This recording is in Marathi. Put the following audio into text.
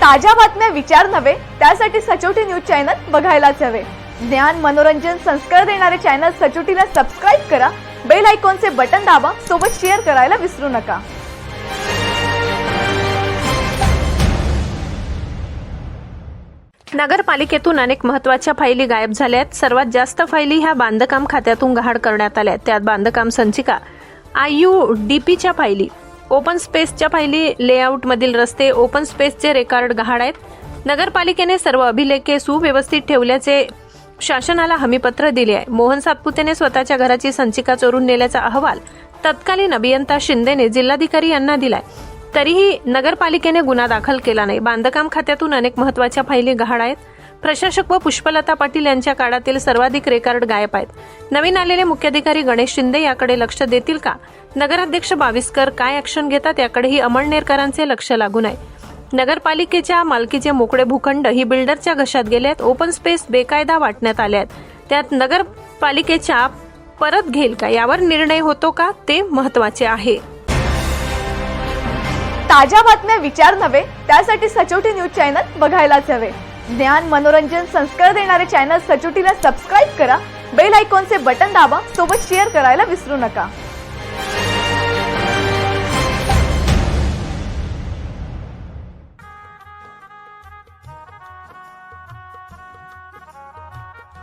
ताज्या बातम्या विचार नव्हे त्यासाठी सचोटी न्यूज चॅनल बघायलाच हवे. ज्ञान मनोरंजन संस्कार देणारे चॅनल सचोटीला सबस्क्राईब करा बेल आयकॉनचे बटन दाबा सोबत शेअर करायला विसरू नका. नगरपालिकेतून अनेक महत्त्वाच्या फायली गायब झाल्या आहेत सर्वात जास्त फायली ह्या बांधकाम खात्यातून गहाड करण्यात आल्या आहेत त्यात बांधकाम संचिका आय यू डीपीच्या फायली ओपन स्पेसच्या पहिली लेआउटमधील रस्ते ओपन स्पेसचे रेकॉर्ड गहाड आहेत. नगरपालिकेने सर्व अभिलेखे सुव्यवस्थित ठेवल्याचे शासनाला हमीपत्र दिले आहे. मोहन सातपुतेने स्वतःच्या घराची संचिका चोरून नेल्याचा अहवाल तत्कालीन अभियंता शिंदेने जिल्हाधिकारी यांना दिलाय. तरीही नगरपालिकेने गुन्हा दाखल केला नाही. बांधकाम खात्यातून अनेक महत्त्वाच्या फायली गहाड आहेत. प्रशासक व पुष्पलता पाटील यांच्या काळातील सर्वाधिक रेकॉर्ड गायब आहेत. नवीन आलेले मुख्याधिकारी गणेश शिंदे याकडे लक्ष देतील का? नगराध्यक्ष बाविस्कर काय ऍक्शन घेतात याकडेही अमळनेरकरांचे लक्ष लागून आहे. नगरपालिकेच्या मालकीचे मोकळे भूखंड ही बिल्डरच्या घशात गेले आहेत. ओपन स्पेस बेकायदा वाटण्यात आले आहेत. त्यात नगरपालिकेच्या परत घेईल का? यावर निर्णय होतो का? ते महत्त्वाचे आहे. ताज्या बातम्या विचार नव्हे त्यासाठी सचोटी न्यूज चॅनल बघायलाच हवे. ज्ञान मनोरंजन संस्कार देणारे चॅनल सचोटीला सबस्क्राईब करा. बेल आयकॉनचे बटन दाबा. सोबत शेअर करायला विसरू नका.